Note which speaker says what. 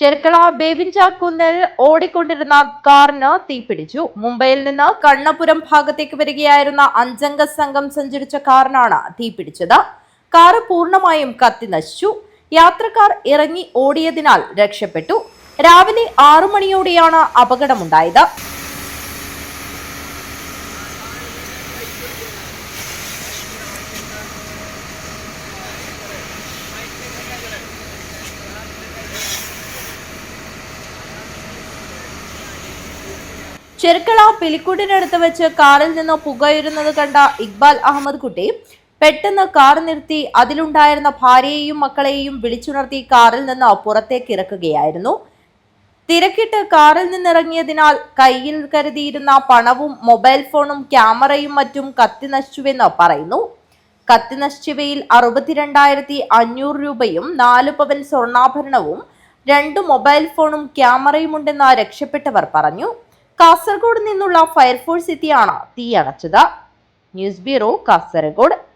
Speaker 1: ചെർക്കള ബേബിഞ്ചാക്കുന്നിൽ ഓടിക്കൊണ്ടിരുന്ന കാറിന് തീപിടിച്ചു. മുംബൈയിൽ നിന്ന് കണ്ണപുരം ഭാഗത്തേക്ക് വരികയായിരുന്ന അഞ്ചംഗ സംഘം സഞ്ചരിച്ച കാറിനാണ് തീപിടിച്ചത്. കാറ് പൂർണമായും കത്തി നശിച്ചു. യാത്രക്കാർ ഇറങ്ങി ഓടിയതിനാൽ രക്ഷപ്പെട്ടു. രാവിലെ ആറു മണിയോടെയാണ് അപകടമുണ്ടായത്. ചെറുക്കള പിലിക്കുട്ടിനടുത്ത് വെച്ച് കാറിൽ നിന്ന് പുകയുരുന്നത് കണ്ട ഇക്ബാൽ അഹമ്മദ് കുട്ടി പെട്ടെന്ന് കാർ നിർത്തി അതിലുണ്ടായിരുന്ന ഭാര്യയെയും മക്കളെയും വിളിച്ചുണർത്തി കാറിൽ നിന്ന് പുറത്തേക്ക് ഇറക്കുകയായിരുന്നു. തിരക്കിട്ട് കാറിൽ നിന്നിറങ്ങിയതിനാൽ കയ്യിൽ കരുതിയിരുന്ന പണവും മൊബൈൽ ഫോണും ക്യാമറയും മറ്റും കത്തി നശിച്ചുവെന്ന് പറയുന്നു. കത്തി നശിച്ചവയിൽ അറുപത്തിരണ്ടായിരത്തി അഞ്ഞൂറ് രൂപയും നാല് പവൻ സ്വർണാഭരണവും രണ്ട് മൊബൈൽ ഫോണും ക്യാമറയും ഉണ്ടെന്ന് രക്ഷപ്പെട്ടവർ പറഞ്ഞു. കാസർഗോഡ് നിന്നുള്ള ഫയർഫോഴ്സ് എത്തിയാണ്. തീ അണച്ചത്. News bureau Kasaragod.